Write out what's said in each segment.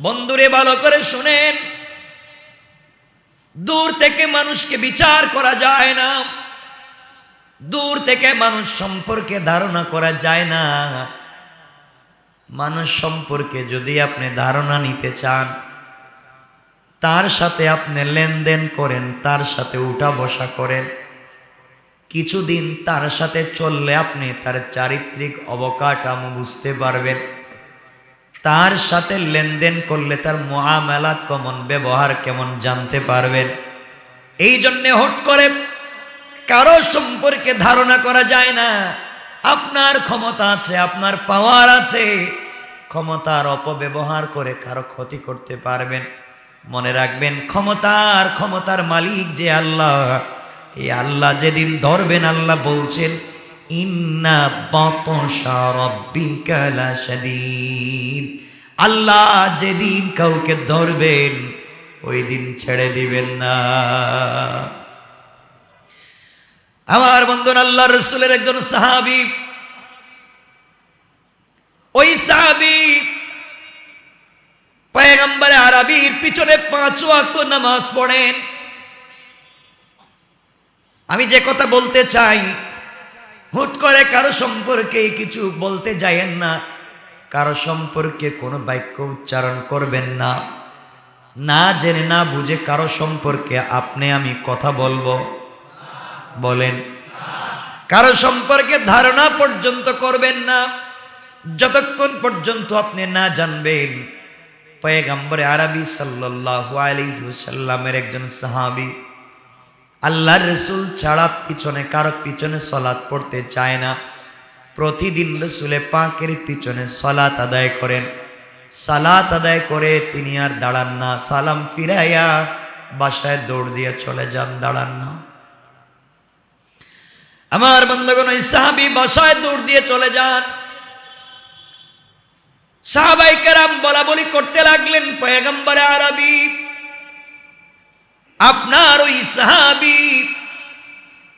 বন্ধুরে ভালো করে শুনেন। দূর থেকে মানুষকে বিচার করা যায় না। দূর থেকে মানুষ সম্পর্কে ধারণা করা যায় না। মানুষ সম্পর্কে যদি আপনি ধারণা নিতে চান, তার সাথে আপনি লেনদেন করেন, তার সাথে উঠা বসা করেন। কিছুদিন তার সাথে চললে আপনি তার চারিত্রিক অবকাঠামো বুঝতে পারবেন। তার সাথে লেনদেন করলে তার মহামেলাত কেমন, ব্যবহার কেমন জানতে পারবেন। এই জন্যে হট করে কারও সম্পর্কে ধারণা করা যায় না। আপনার ক্ষমতা আছে, আপনার পাওয়ার আছে। ক্ষমতার অপব্যবহার করে কারও ক্ষতি করতে পারবেন। মনে রাখবেন, ক্ষমতার ক্ষমতার মালিক যে আল্লাহ। এই আল্লাহ যেদিন ধরবেন, আল্লাহ বলছেন আল্লাহ যেদিন কাউকে ধরবেন ওই দিন ছেড়ে দিবেন না। আমার বন্ধুর আল্লাহ রসুলের একজন সাহাবি, ওই সাহাবি পয়গম্বরে আরবির পিছনে পাঁচ ওয়াক্ত নামাজ পড়েন। আমি যে কথা বলতে চাই হুট করে কারও সম্পর্কে কিছু বলতে যায়েন না, কারও সম্পর্কে কোনো বাক্য উচ্চারণ করবেন না। না জেনে না বুঝে কারও সম্পর্কে আপনি আমি কথা বলব। বলেন, কারও সম্পর্কে ধারণা পর্যন্ত করবেন না, যতক্ষণ পর্যন্ত আপনি না জানবেন। পয়গাম্বরে আরবি সাল্লাল্লাহু আলাইহি ওয়াসাল্লামের একজন সাহাবী আল্লাহর রসুল ছাড়া পিছনে, কারও পিছনে সলাৎ পড়তে চায় না। প্রতিদিন রসুলে পাকের পিছনে সলাৎ আদায় করেন। সালাত আদায় করে তিনি আর দাঁড়ান না। সালাম ফিরাইয়া বাসায় দৌড় দিয়ে চলে যান, দাঁড়ান না। আমার বন্ধুগণ, ওই সাহাবি বাসায় দৌড় দিয়ে চলে যান। সাহাবাই কেরাম বলা বলি করতে লাগলেন, পয়গম্বরে আরবি। আপনার ওই সাহাবি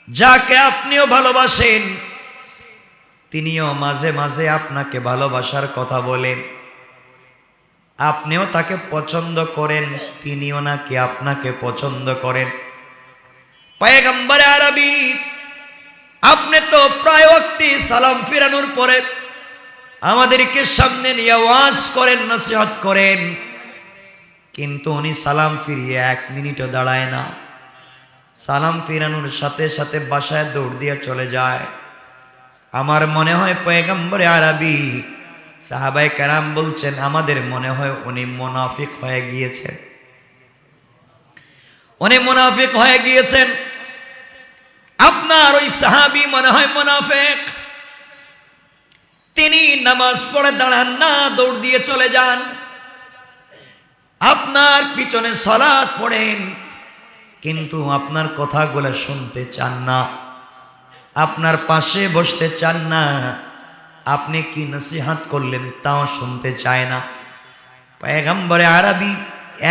যাকে আপনিও ভালোবাসেন, তিনিও মাঝে মাঝে আপনাকে ভালোবাসার কথা বলেন। আপনিও তাকে পছন্দ করেন, তিনিও নাকি আপনাকে পছন্দ করেন। পয়গম্বরে আরবি, আপনি তো প্রায় অক্তি সালাম ফিরানোর পরে আমাদেরকে সামনে নিয়ে ওয়াজ করেন, নসিহত করেন। কিন্তু উনি সালাম ফিরিয়ে এক মিনিটও দাঁড়ায় না। সালাম ফিরানোর সাথে সাথে বাসায় দৌড় দিয়ে চলে যায়। আমার মনে হয় পয়গম্বরে আরবি সাহাবাই কারাম বলছেন, আমাদের মনে হয় উনি মোনাফিক হয়ে গিয়েছেন। উনি মোনাফিক হয়ে গিয়েছেন। আপনার ওই সাহাবি মনে হয় মোনাফেক। তিনি নামাজ পড়ে দাঁড়ান না, দৌড় দিয়ে চলে যান। আপনার পিছনে সলাৎ পড়েন, কিন্তু আপনার কথাগুলো শুনতে চান না। আপনার পাশে বসতে চান না। আপনি কি নসিহাত করলেন তাও শুনতে চায় না। পয়গম্বরে আরবি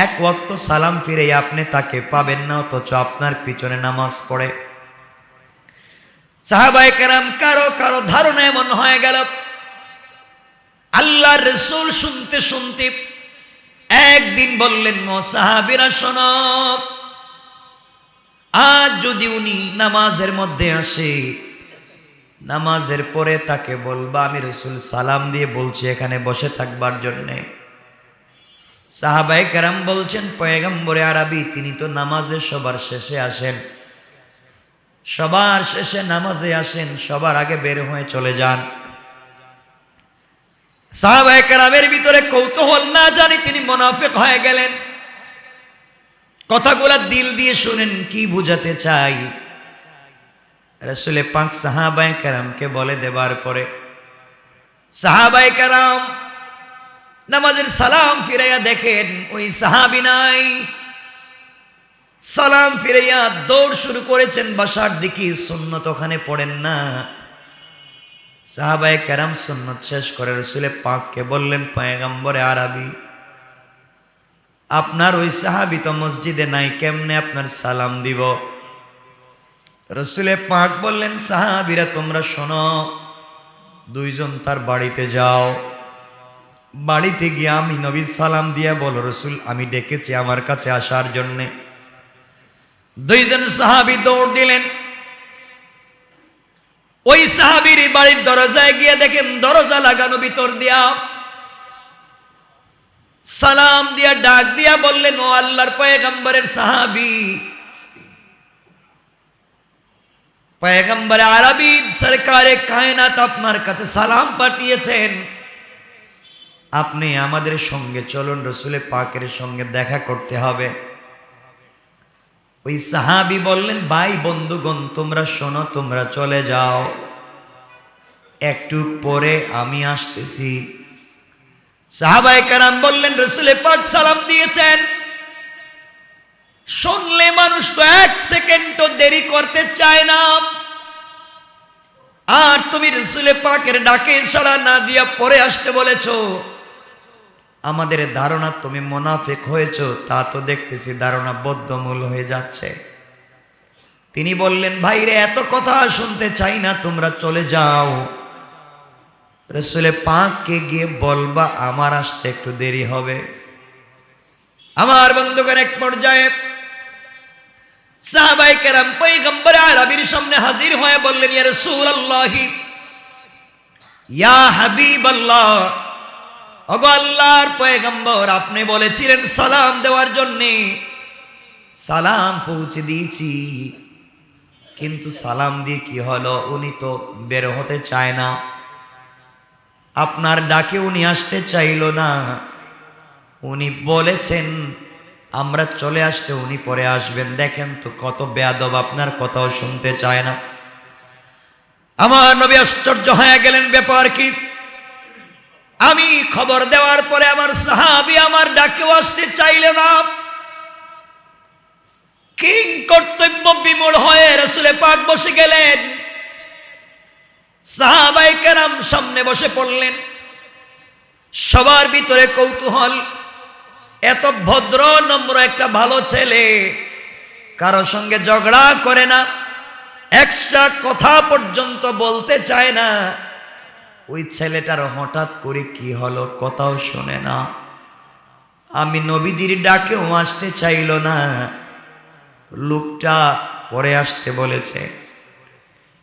এক ওয়াক্ত সালাম ফিরে আপনি তাকে পাবেন না, অথচ আপনার পিছনে নামাজ পড়ে। সাহাবাই কেরাম কারও কারও ধারণা এমন হয়ে গেল আল্লাহ রসুল শুনতে শুনতে একদিন বললেন, ও সাহাবিরা, শোন। আজ যদি উনি নামাজের মধ্যে আসে, নামাজের পরে তাকে বলবা, আমি রসুল সালাম দিয়ে বলছি, এখানে বসে থাকবার জন্যে। সাহাবাই কেরাম বলছেন, পয়গম্বরে আরবি, তিনি তো নামাজে সবার শেষে আসেন। সবার শেষে নামাজে আসেন, সবার আগে বের হয়ে চলে যান। সাহাবাই কেরামের ভিতরে কৌতূহল না জানি তিনি মোনাফেক হয়ে গেলেন। কথাগুলা দিল দিয়ে শুনেন, কি বুঝাতে চাই? রসুলে সাহাবাই কারামকে বলে দেবার পরে সাহাবাই কারাম নামাজের সালাম ফিরাইয়া দেখেন, ওই সাহাবি নাই। সালাম ফিরাইয়া দৌড় শুরু করেছেন, বাসার দিকে, সুন্নত ওখানে পড়েন না। সাহাবাই কারাম সুন্নত শেষ করে রসুলে পাককে বললেন, পায়গাম্বরে আরবি, আপনার ওই সাহাবি তো মসজিদে নাই, কেমনে আপনার সালাম দিব? রসুলে পাক বললেন, সাহাবিরা তোমরা শোনো, দুইজন তার বাড়িতে যাও। বাড়িতে গিয়ে আমি নবী সালাম দিয়া বল, রসুল, আমি ডেকেছি আমার কাছে আসার জন্যে। দুইজন সাহাবি দৌড় দিলেন। ওই সাহাবির বাড়ির দরজায় গিয়ে দেখেন দরজা লাগানো ভিতর দিয়া সালাম দিয়া ডাক দিয়া বললেন, ও আল্লাহর পয়গম্বরের সাহাবি। পয়গম্বর আরবি সরকারে কায়নাত আপনার কাছে সালাম পাঠিয়েছেন। আপনি আমাদের সঙ্গে চলুন রসুলে পাকের সঙ্গে দেখা করতে হবে। ওই সাহাবি বললেন, ভাই বন্ধুগণ, তোমরা শোনো, তোমরা চলে যাও। একটু পরে আমি আসতেছি। সাহাবাই কারাম বললেন রসুলে পাক সালাম দিয়েছেন। শুনলে মানুষ তো এক সেকেন্ডও দেরি করতে চায় না। আর তুমি রসুলে পাকের ডাকে সাড়া না দিয়া পরে আসতে বলেছ। আমাদের ধারণা তুমি মোনাফেক হয়েছ, তা তো দেখতেছি ধারণা বদ্ধমূল হয়ে যাচ্ছে। তিনি বললেন, ভাইরে, এত কথা শুনতে চাই না, তোমরা চলে যাও। রসুলে পাককে গিয়ে বলবা, আমার আসতে একটু দেরি হবে। আমার বন্ধুগণ, এক পর্যায়ে সাহাবাই কেরাম পৈগম্বর আরবির সামনে হাজির হয়ে বললেন, ইয়া রাসূলুল্লাহি, ইয়া হাবিবাল্লাহ ওগো আল্লাহর পয়গম্বর, আপনি বলেছিলেন সালাম দেওয়ার জন্যে। সালাম পৌঁছে দিয়েছি। কিন্তু সালাম দিয়ে কি হলো? উনি তো বের হতে চায় না। আপনার ডাকে উনি আসতে চাইল না। উনি বলেছেন, আমরা চলে আসতে উনি পরে আসবেন। দেখেন তো কত বেয়াদব, আপনার কথাও শুনতে চায় না। আমার নবী আশ্চর্য হয়ে গেলেন, ব্যাপার কি? আমি খবর দেওয়ার পরে আমার সাহাবি আমার ডাকেও আসতে চাইলে না। কিং কর্তব্য বিমূল হয়ে রসুলে পাক বসে গেলেন। সাহাবাই কেরাম সামনে বসে পড়লেন। সবার ভিতরে কৌতূহল। এত ভদ্র, নম্র একটা ভালো ছেলে। কারও সঙ্গে ঝগড়া করে না। এক্সট্রা কথা পর্যন্ত বলতে চায় না। ওই ছেলেটার হঠাৎ করে কি হলো কথাও শোনে না। আমি নবীজির ডাকেও আসতে চাইল না। লোকটা পরে আসতে বলেছে,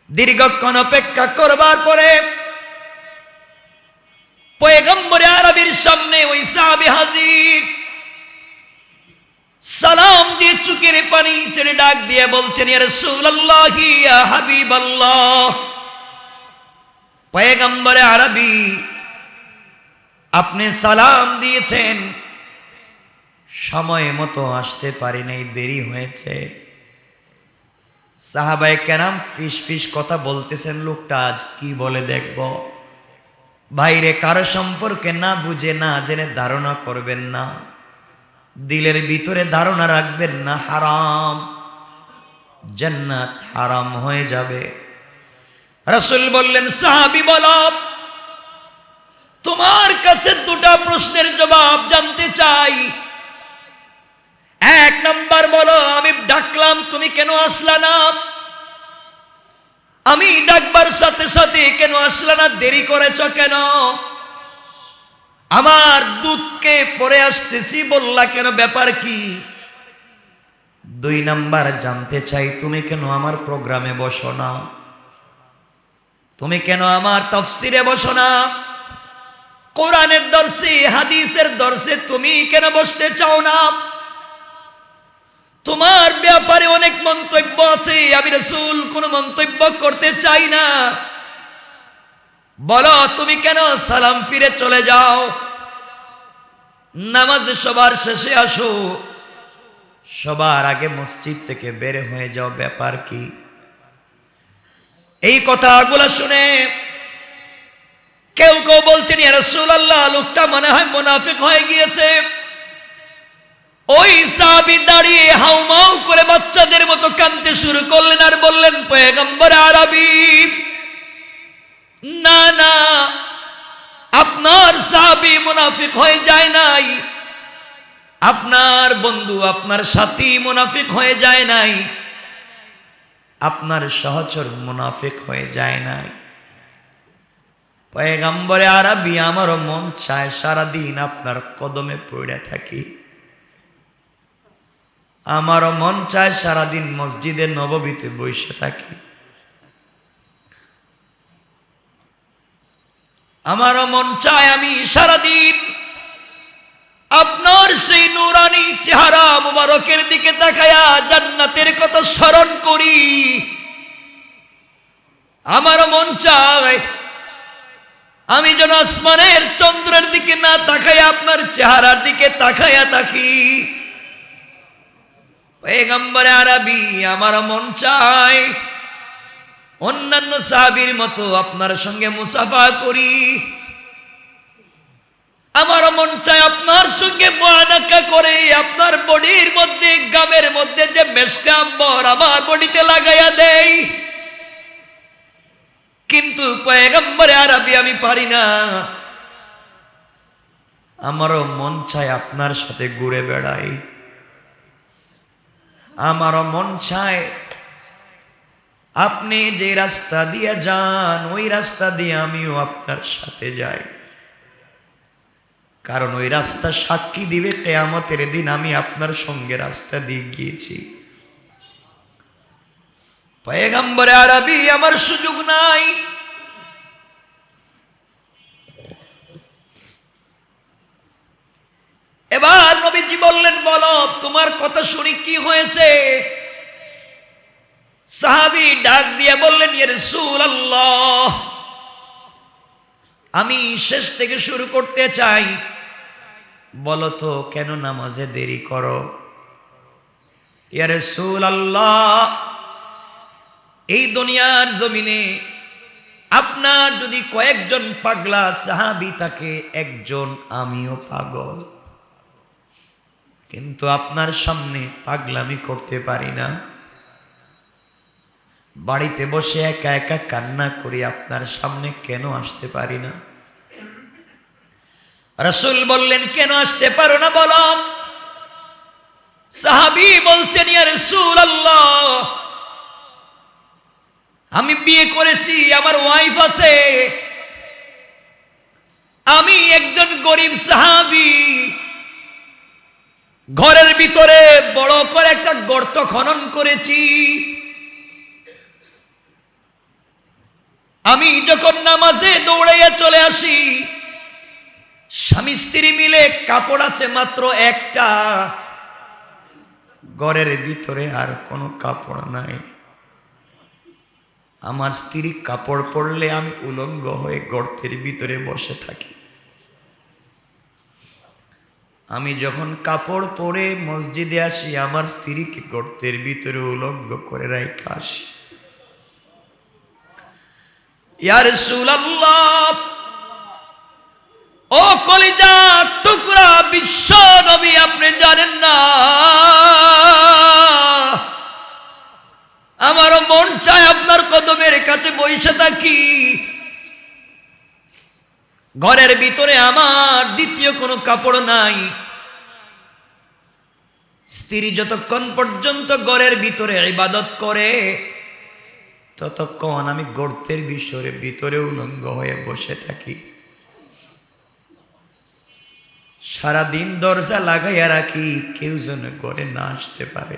দীর্ঘক্ষণ অপেক্ষা করবার পরে পয়গম্বরে আরবির সামনে ওই সাহাবি হাজির সালাম দিয়ে চুকের পানি ছেড়ে ডাক দিয়ে বলছেন, ইয়া রাসূলুল্লাহি, ইয়া হাবিবাল্লাহ। পয়গম্বরে আরবি আপনি সালাম দিয়েছেন। সময় মতো আসতে পারি নাই, দেরি হয়েছে। সাহাবাই কেরাম ফিস ফিস কথা বলতেছেন, লোকটা আজ কি বলে দেখব? বাইরে কারও সম্পর্কে না বুঝে, না জেনে ধারণা করবেন না। দিলের ভিতরে ধারণা রাখবেন না, হারাম। জান্নাত হারাম হয়ে যাবে। রাসূল বললেন, সাহাবি, বল, তোমার কাছে দুটা প্রশ্নের জবাব জানতে চাই। এক নাম্বার বলো, আমি ডাকলাম, তুমি কেন আসলা না? আমি ডাকবার সাথে সাথে কেন আসলা না? দেরি করেছ কেন? আমার দুধকে পরে আসতেছি, বললা কেন? ব্যাপার কি? দুই নাম্বার, জানতে চাই, তুমি কেন আমার প্রোগ্রামে বসো না? তুমি কেন আমার তফসিরে বসো না? কোরআনের দর্শে, হাদিসের দর্শে তুমি কেন বসতে চাও না? তোমার ব্যাপারে অনেক মন্তব্য আছে, আমি রসুল কোন মন্তব্য করতে চাই না। বলো, তুমি কেন সালাম ফিরে চলে যাও? নামাজ সবার শেষে আসো। সবার আগে মসজিদ থেকে বের হয়ে যাও, ব্যাপার কি? এই কথাগুলো শুনে কেউ কেউ বলছেন রাসূলুল্লাহ, লোকটা মনে হয় মুনাফিক হয়ে গিয়েছে। ওই সাহাবী দাঁড়িয়ে হাউমাউ করে বাচ্চাদের মতো কাঁদতে শুরু করলেন আর বললেন, পয়গম্বর আরবি, না না, আপনার সাহাবী মুনাফিক হয়ে যায় নাই। আপনার বন্ধু, আপনার সাথী মুনাফিক হয়ে যায় নাই। আপনার সহচর মুনাফেক হয়ে যায় নাই। পয়গাম্বরে আরবি আমারও মন চায় সারাদিন আপনার কদমে পড়ে থাকি। আমারও মন চায় সারাদিন মসজিদে নববীতে বসে থাকি। আমারও মন চায় আমি সারাদিন আপনার সেই নুরানি চেহারা মুবারকের দিকে তাকায়া জান্নাতের কথা স্মরণ করি। আমার মন চায়, আমি যেন আসমানের চন্দ্রের দিকে না তাকাই আপনার চেহারার দিকে তাকায়া থাকি। পেগম্বরে আরবি, আমার মন চায়, অন্যান্য সাহাবির মতো আপনার সঙ্গে মুসাফা করি। আমার মন চায় আপনার সঙ্গে মোয়ানাকা করে, আপনার বডির মধ্যে, গামের মধ্যে যে মেসকাম্বর আমার বডিতে লাগাইয়া দেয় কিন্তু পয়গম্বরে আরবি আমি পারি না। আমারও মন চায় আপনার সাথে ঘুরে বেড়াই। আমারও মন চায় আপনি যে রাস্তা দিয়ে যান, ওই রাস্তা দিয়ে আমিও আপনার সাথে যাই। কারণ ওই রাস্তা সাক্ষী দিবে কেয়ামতের দিন আমি আপনার সঙ্গে রাস্তা দিয়ে গিয়েছি। পয়গম্বরে আরবি আমার সুযোগ নাই। এবার নবীজি বললেন, বলো, তোমার কথা শুনি কি হয়েছে? সাহাবি ডাক দিয়ে বললেন ইয়ে আল্লাহ আমি শেষ থেকে শুরু করতে চাই। বলো তো, কেন নামাজে দেরি করো? ইয়া রসুল আল্লাহ এই দুনিয়ার জমিনে আপনার যদি কয়েকজন পাগলা সাহাবি থাকে, একজন আমিও পাগল। কিন্তু আপনার সামনে পাগলামি করতে পারি না। বাড়িতে বসে একা একা কান্না করি, আপনার সামনে কেন আসতে পারি না? রসুল বললেন, কেন আসতে পারো না বলো? সাহাবি বলছেন আমি বিয়ে করেছি, আমার ওয়াইফ আছে। আমি একজন গরিব সাহাবি। ঘরের ভিতরে বড় করে একটা গর্ত খনন করেছি। আমি যখন নামাজে দৌড়াইয়া চলে আসি, স্বামী স্ত্রী মিলে কাপড় আছে মাত্র একটা। ঘরের ভিতরে আর কোনো কাপড় নাই। আমার স্ত্রী কাপড় পরলে আমি উলঙ্গ হয়ে গর্তের ভিতরে বসে থাকি। আমি যখন কাপড় পরে মসজিদে আসি, আমার স্ত্রীকে গর্তের ভিতরে উলঙ্গ করে রাইখা আসি। ও কলিজা টুকরা বিশ্ব নবী আপনি জানেন না। আমারও মন চায় আপনার কদমের কাছে বসে থাকি। ঘরের ভিতরে আমার দ্বিতীয় কোনো কাপড় নাই। স্ত্রী যতক্ষণ পর্যন্ত ঘরের ভিতরে ইবাদত করে ততক্ষণ আমি গর্তের বিষয়ের ভিতরে উলঙ্গ হয়ে বসে থাকি। সারাদিন দরজা লাগাইয়া রাখি, কেউ যেন ঘরে না আসতে পারে।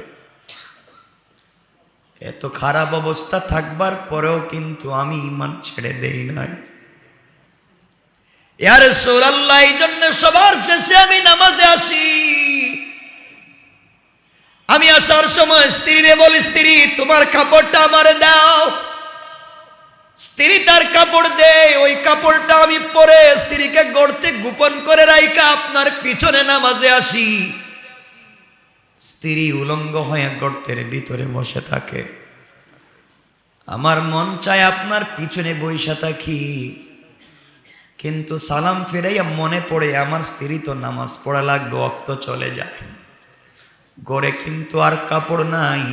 এত খারাপ অবস্থা থাকবার পরেও কিন্তু আমি ইমান ছেড়ে দেই নাই। সৌরাল্লাহ এই জন্য সবার শেষে আমি নামাজে আসি। আমি আসার সময় স্ত্রীরে বলি, স্ত্রী, তোমার কাপড়টা আমার দাও। স্ত্রী তার কাপড় দে ওই কাপড়টা আমি পরে স্ত্রীকে গড়তে গোপন করে রাইকা আপনার পিছনে নামাজে আসি। স্ত্রী উলঙ্গ হয়ে গর্তের ভিতরে বসে থাকে। আমার মন চায় আপনার পিছনে বৈশা থাকি, কিন্তু সালাম ফিরাইয়া মনে পড়ে, আমার স্ত্রী তো নামাজ পড়া লাগবে, অক্ত চলে যায়। গড়ে কিন্তু আর কাপড় নাই।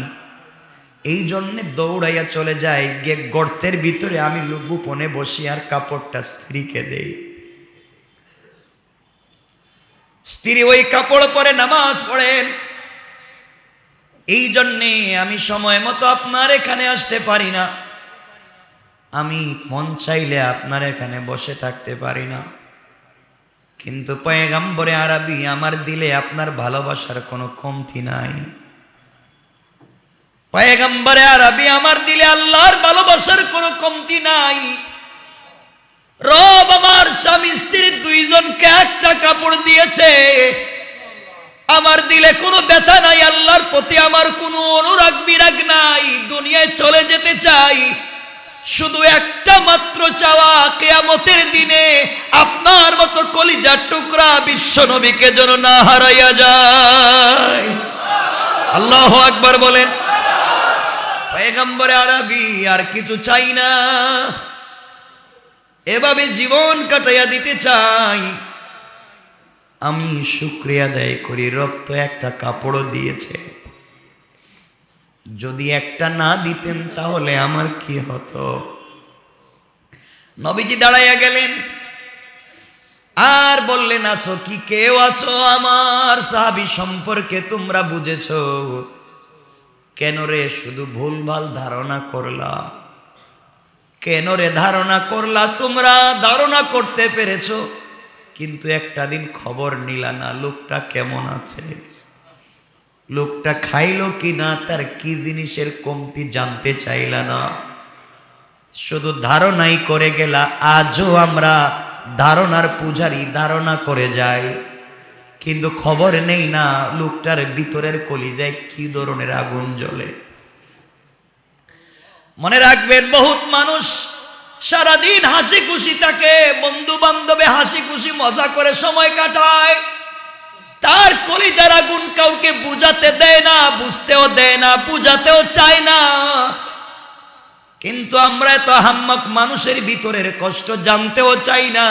এই জন্যে দৌড়াইয়া চলে যায় গিয়ে গর্তের ভিতরে আমি গোপনে বসি আর কাপড়টা স্ত্রীকে দেই। স্ত্রী ওই কাপড় পরে নামাজ পড়েন। এই জন্যে আমি সময় মতো আপনার এখানে আসতে পারি না। আমি মন চাইলে আপনার এখানে বসে থাকতে পারি না। কিন্তু পয়গাম্বরে আরবি, আমার দিলে আপনার ভালোবাসার কোনো কমতি নাই। পয়গাম্বরে আরবি, আমার দিলে আল্লাহর ভালোবাসার কোনো কমতি নাই। রব আমার স্বামী, স্ত্রী দুইজনকে একটা কাপড় দিয়েছে। আমার দিলে কোনো ব্যথা নাই, আল্লাহর প্রতি আমার কোনো অনুরাগ, বিরাগ নাই। দুনিয়ায় চলে যেতে চাই, শুধু একটা মাত্র চাওয়া, কেয়ামতের দিনে মতো কলিজার টুকরা বিশ্ব নবীকে যেন না হারাইয়া যায়। আল্লাহ আকবার বলেন আরবি আর কিছু চাই না। এভাবে জীবন কাটাইয়া দিতে চাই। আমি শুক্রিয়া দেয় করি রব তো একটা কাপড়ও দিয়েছে। যদি একটা না দিতেন তাহলে আমার কি হতো? নবীজি দাঁড়াইয়া গেলেন আর বললেন আছো কি কেউ আছো আমার? সাহাবি সম্পর্কে তোমরা বুঝেছ? কেন রে? শুধু ভুলভাল ধারণা করলা। কেন রে? ধারণা করলা? তোমরা ধারণা করতে পেরেছ। কিন্তু একটা দিন খবর নিলা না, লোকটা কেমন আছে? লোকটা খাইলো কি না? তার কি জিনিসের কমতি জানতে চাইলা না। শুধু ধারণাই করে গেলা, আজও আমরা ধারণার পূজারি ধারণা করে যাই কিন্তু খবর নেই না, লোকটার ভিতরের কলিজায় কি ধরনের আগুন জ্বলে। মনে রাখবেন, বহুত মানুষ সারাদিন হাসি খুশি থাকে বন্ধু বান্ধবে হাসি খুশি মজা করে সময় কাটায়। তার কলিজার আগুন কাউকে বুঝাতে দেয় না, বুঝতেও দেয় না, বুঝাতেও চায় না। কিন্তু আমরা তো হাম্মক মানুষের ভিতরের কষ্ট জানতেও চাই না।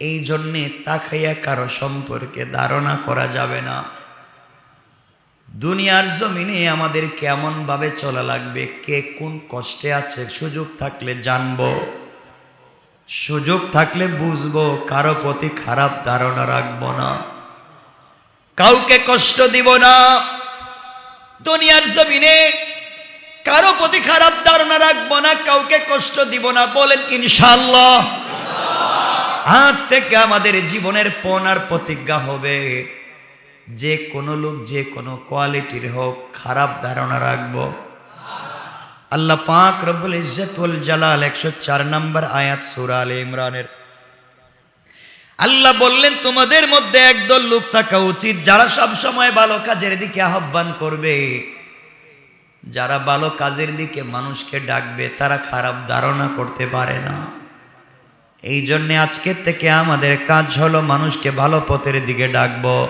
এই জন্যে তাকাইয়া কারও সম্পর্কে ধারণা করা যাবে না। দুনিয়ার জমিনে আমাদের কেমন ভাবে চলা লাগবে, কে কোন কষ্টে আছে, সুযোগ থাকলে জানব। সুযোগ থাকলে বুঝব, কারও প্রতি খারাপ ধারণা রাখব না। কাউকে কষ্ট দিব না। দুনিয়ার জমিনে কারও প্রতি খারাপ ধারণা রাখব না, কাউকে কষ্ট দিব না। বলেন ইনশাল্লাহ আজ থেকে আমাদের জীবনের পণ আর প্রতিজ্ঞা হবে, যে কোনো লোক, যে কোনো কোয়ালিটির হোক, খারাপ ধারণা রাখব। আল্লাহ পাক রব্বুল ইজ্জতুল জালাল একশো চার নম্বর আয়াত সুরা আলে ইমরানের। আল্লাহ বললেন, তোমাদের মধ্যে একদল লোক থাকা উচিত, যারা সব সময় ভালো কাজের দিকে আহ্বান করবে। যারা ভালো কাজের দিকে মানুষকে ডাকবে, তারা খারাপ ধারণা করতে পারে না। এই জন্যে আজকের থেকে আমাদের কাজ হলো মানুষকে ভালো পথের দিকে ডাকবো,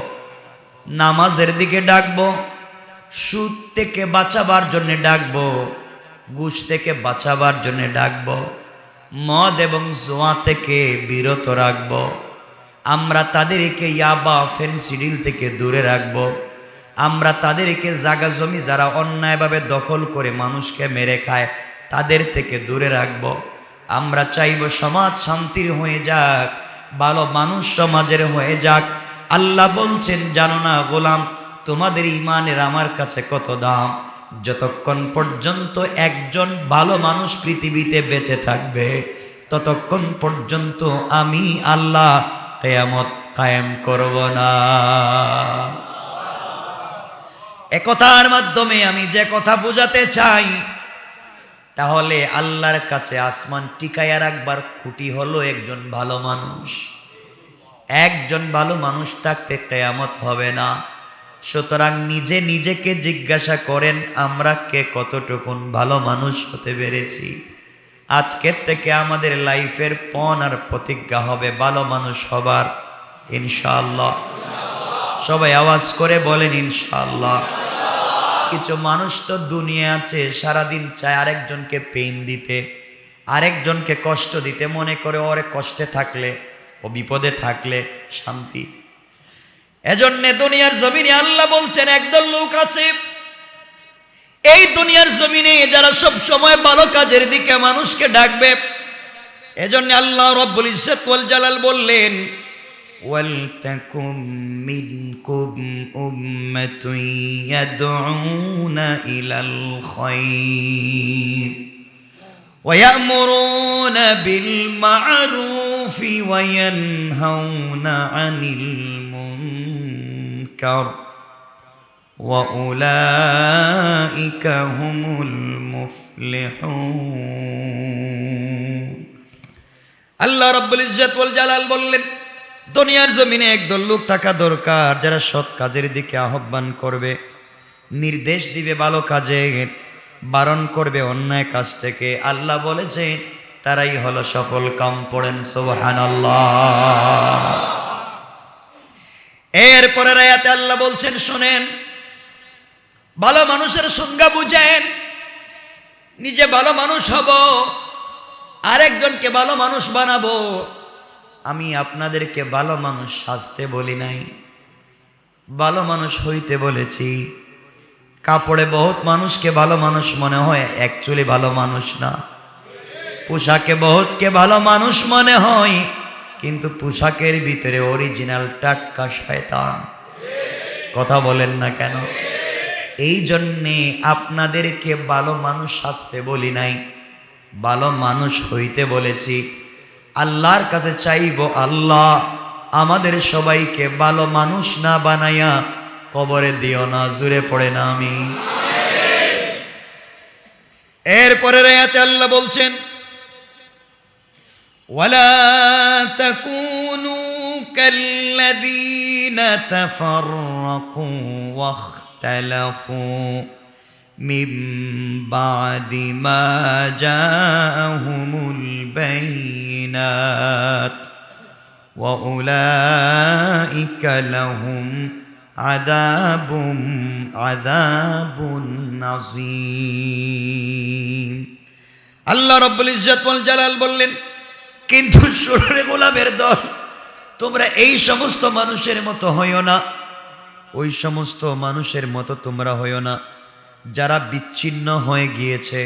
নামাজের দিকে ডাকবো, সুদ থেকে বাঁচাবার জন্যে ডাকবো, ঘুষ থেকে বাঁচাবার জন্যে ডাকবো, মদ এবং জোয়া থেকে বিরত রাখব। আমরা তাদেরকে ইয়াবা ফেন্সিডিল থেকে দূরে রাখব। আমরা তাদেরকে জাগা জমি যারা অন্যায়ভাবে দখল করে মানুষকে মেরে খায়, তাদের থেকে দূরে রাখব। আমরা চাইব সমাজ শান্তির হয়ে যাক, ভালো মানুষ সমাজের হয়ে যাক। আল্লাহ বলছেন, জানো না গোলাম, তোমাদের ইমানের আমার কাছে কত দাম? যতক্ষণ পর্যন্ত একজন ভালো মানুষ পৃথিবীতে বেঁচে থাকবে, ততক্ষণ পর্যন্ত আমি আল্লাহ কেয়ামত কায়েম করব না। একথার মাধ্যমে আমি যে কথা বোঝাতে চাই, তাহলে আল্লাহর কাছে আসমান টিকাইয়া রাখবার খুঁটি হলো একজন ভালো মানুষ। একজন ভালো মানুষ থাকতে কেয়ামত হবে না। সুতরাং নিজে নিজেকে জিজ্ঞাসা করেন, আমরা কে কতটুকুন ভালো মানুষ হতে পেরেছি? আজকের থেকে আমাদের লাইফের পণ আর প্রতিজ্ঞা হবে ভালো মানুষ হবার, ইনশাআল্লাহ। সবাই আওয়াজ করে বলেন, ইনশাআল্লাহ। কিছু মানুষ তো দুনিয়া আছে, সারাদিন চায় আরেকজনকে পেইন দিতে, আরেকজনকে কষ্ট দিতে, মনে করে ওরে কষ্টে থাকলে ও বিপদে থাকলে শান্তি। এজন্যে দুনিয়ার জমিনে আল্লাহ বলছেন, একদল লোক আছে, এই দুনিয়ার জমিনে যারা সব সময় ভালো কাজের দিকে মানুষকে ডাকবে, এজন্য আল্লাহ রব্বুল ওয়াল জালাল বললেন ولتكن منكم أمة يدعون إلى الخير ويأمرون بالمعروف وينهون عن المنكر وأولئك هم المفلحون আল্লাহ রব্বুল ইজ্জত ওয়াল জালাল বললেন দুনিয়ার জমিনে একদল লোক থাকা দরকার, যারা সৎ কাজের দিকে আহ্বান করবে, নির্দেশ দিবে ভালো কাজের, বারণ করবে অন্যায় কাজ থেকে। আল্লাহ বলেছেন, তারাই হলো সফল কাম পড়েন, সুবহানাল্লাহ। এরপরে রায়াতে আল্লাহ বলছেন, শোনেন, ভালো মানুষের সংজ্ঞা বুঝেন, নিজে ভালো মানুষ হব, আরেকজনকে ভালো মানুষ বানাবো। আমি আপনাদেরকে ভালো মানুষ সাজতে বলি নাই। ভালো মানুষ হইতে বলেছি। কাপড়ে বহুত মানুষকে ভালো মানুষ মনে হয় অ্যাকচুয়ালি ভালো মানুষ না। পোশাকে বহুতকে ভালো মানুষ মনে হয়, কিন্তু পোশাকের ভিতরে অরিজিনাল টাটকা শয়তান। কথা বলেন না কেন? এই জন্যে আপনাদেরকে ভালো মানুষ সাজতে বলি নাই। ভালো মানুষ হইতে বলেছি। আল্লাহর কাছে চাইব আল্লাহ আমাদের সবাইকে ভালো মানুষ না বানাইয়া কবরে দিও না জুড়ে পড়ে না আমি এরপরে রেয়াতে আল্লাহ বলছেন ولا تكونوا كالذين تفرقوا واختلفوا من بعد ما جاءهم البينات واولئك لهم عذاب عذاب عظيم আল্লাহ রব্বুল ইজ্জত ওয়াল জালাল বললেন কিন্তু সুরে গোলামের দল তোমরা এই সমস্ত মানুষের মতো হইও না ওই সমস্ত মানুষের মতো তোমরা হইও না যারা বিচ্ছিন্ন হয়ে গিয়েছে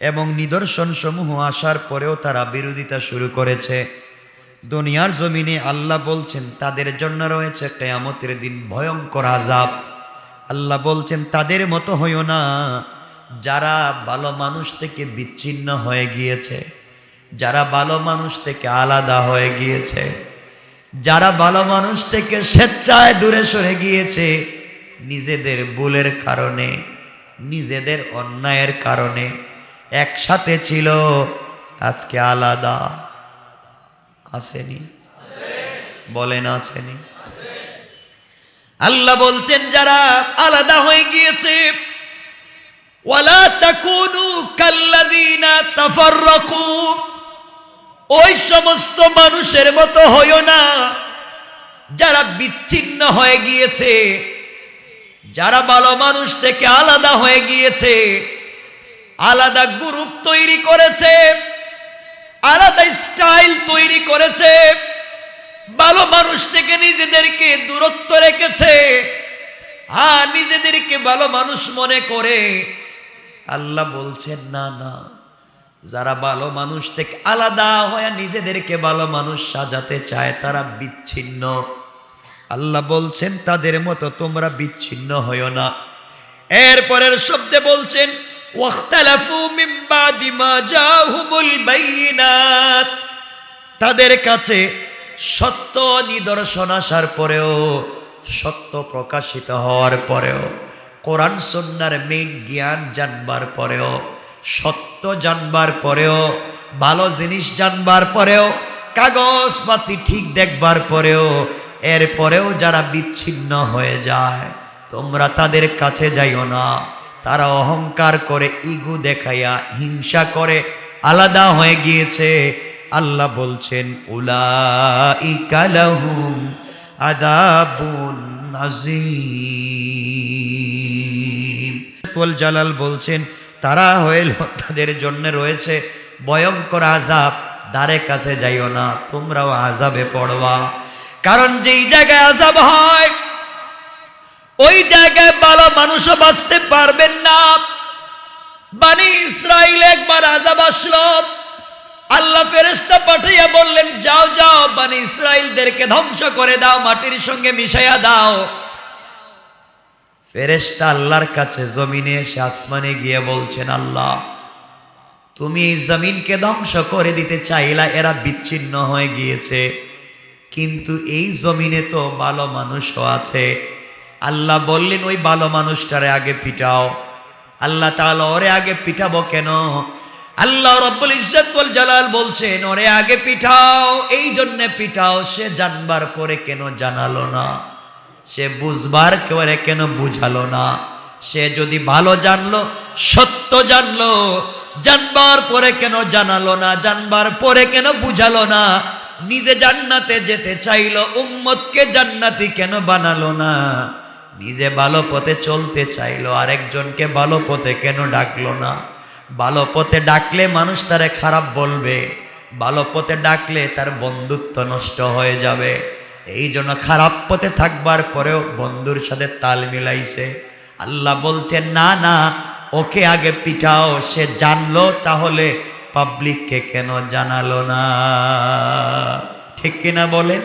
এবং নিদর্শন সমূহ আসার পরেও তারা বিরোধিতা শুরু করেছে। দুনিয়ার জমিনে আল্লাহ বলছেন, তাদের জন্য রয়েছে কেয়ামতের দিন ভয়ঙ্কর আজাব আল্লাহ বলছেন, তাদের মতো হইও না। যারা ভালো মানুষ থেকে বিচ্ছিন্ন হয়ে গিয়েছে, যারা ভালো মানুষ থেকে আলাদা হয়ে গিয়েছে, যারা ভালো মানুষ থেকে স্বেচ্ছায় দূরে সরে গিয়েছে, নিজেদের ভুলের কারণে নিজেদের অন্যায়ের কারণে একসাথে ছিল, আজকে আলাদা। আসেনি? বলেন, আসেনি? আল্লাহ বলছেন, যারা আলাদা হয়ে গিয়েছে, ওয়ালা ওই সমস্ত মানুষের মতো হইও না, যারা বিচ্ছিন্ন হয়ে গিয়েছে যারা ভালো মানুষ থেকে আলাদা হয়ে গিয়েছে, আলাদা গ্রুপ তৈরি করেছে, আলাদা স্টাইল তৈরি করেছে, ভালো মানুষ থেকে নিজেদেরকে দূরত্ব রেখেছে, আর নিজেদেরকে ভালো মানুষ মনে করে, আল্লাহ বলছেন, না না, যারা ভালো মানুষ থেকে আলাদা হয়ে নিজেদেরকে ভালো মানুষ সাজাতে চায়, তারা বিচ্ছিন্ন। আল্লাহ বলছেন, তাদের মতো তোমরা বিচ্ছিন্ন হইও না। এরপরের শব্দে বলছেন তাদের কাছে সত্য নিদর্শন আসার পরেও, সত্য প্রকাশিত হওয়ার পরেও, কোরআন সন্ন্যার মেন জ্ঞান জানবার পরেও, সত্য জানবার পরেও, ভালো জিনিস জানবার পরেও কাগজপাতি ঠিক দেখবার পরেও এর পরেও যারা বিচ্ছিন্ন হয়ে যায়, তোমরা তাদের কাছে যাইও না। তারা অহংকার করে, ইগু দেখাইয়া, হিংসা করে, আলাদা হয়ে গিয়েছে। আল্লাহ বলছেন উলা জালাল বলছেন, তারা হইল, তাদের জন্য রয়েছে ভয়ঙ্কর আজাব দ্বারে কাছে যাইও না, তোমরাও আজাবে পড়বা। কারণ যেই জায়গায় আজাব হয়, ওই জায়গায় ভালো মানুষও বাঁচতে পারবেন না। বানি ইসরাইল একবার আজাব আসলো। আল্লাহ ফেরেস্তা পাঠাইয়া বললেন, যাও যাও, বানি ইসরাইলদেরকে ধ্বংস করে দাও, মাটির সঙ্গে মিশাইয়া দাও। ফেরেস্তা আল্লাহর কাছে জমিনে এসে আসমানে গিয়ে বলছেন, আল্লাহ, তুমি এই জমিনকে ধ্বংস করে দিতে চাইলা, এরা বিচ্ছিন্ন হয়ে গিয়েছে। কিন্তু এই জমিনে তো ভালো মানুষও আছে। আল্লাহ বললেন, ওই ভালো মানুষটারে আগে পিটাও। আল্লাহ তাহলে ওরে আগে পিটাবো কেন? আল্লাহ রব্বুল ইজ্জতুল জালাল বলছেন, ওরে আগে পিঠাও এই জন্য পিঠাও সে জানবার পরে কেন জানালো না? সে বুঝবার করে কেন বুঝালো না? সে যদি ভালো জানলো, সত্য জানলো, জানবার পরে কেন জানালো না? জানবার পরে কেন বুঝালো না? নিজে জান্নাতে যেতে চাইলো, উম্মতকে জান্নাতি কেন বানালো না? নিজে ভালো পথে চলতে চাইলো, আরেকজনকে ভালো পথে কেন ডাকলো না? ভালো পথে ডাকলে মানুষ তারে খারাপ বলবে, ভালো পথে ডাকলে তার বন্ধুত্ব নষ্ট হয়ে যাবে। এই জন্য খারাপ পথে থাকবার পরেও বন্ধুর সাথে তাল মিলাইছে। আল্লাহ বলছে, না না, ওকে আগে পিঠাও সে জানলো, তাহলে পাবলিককে কেন জানালো না? ঠিক কিনা বলেন?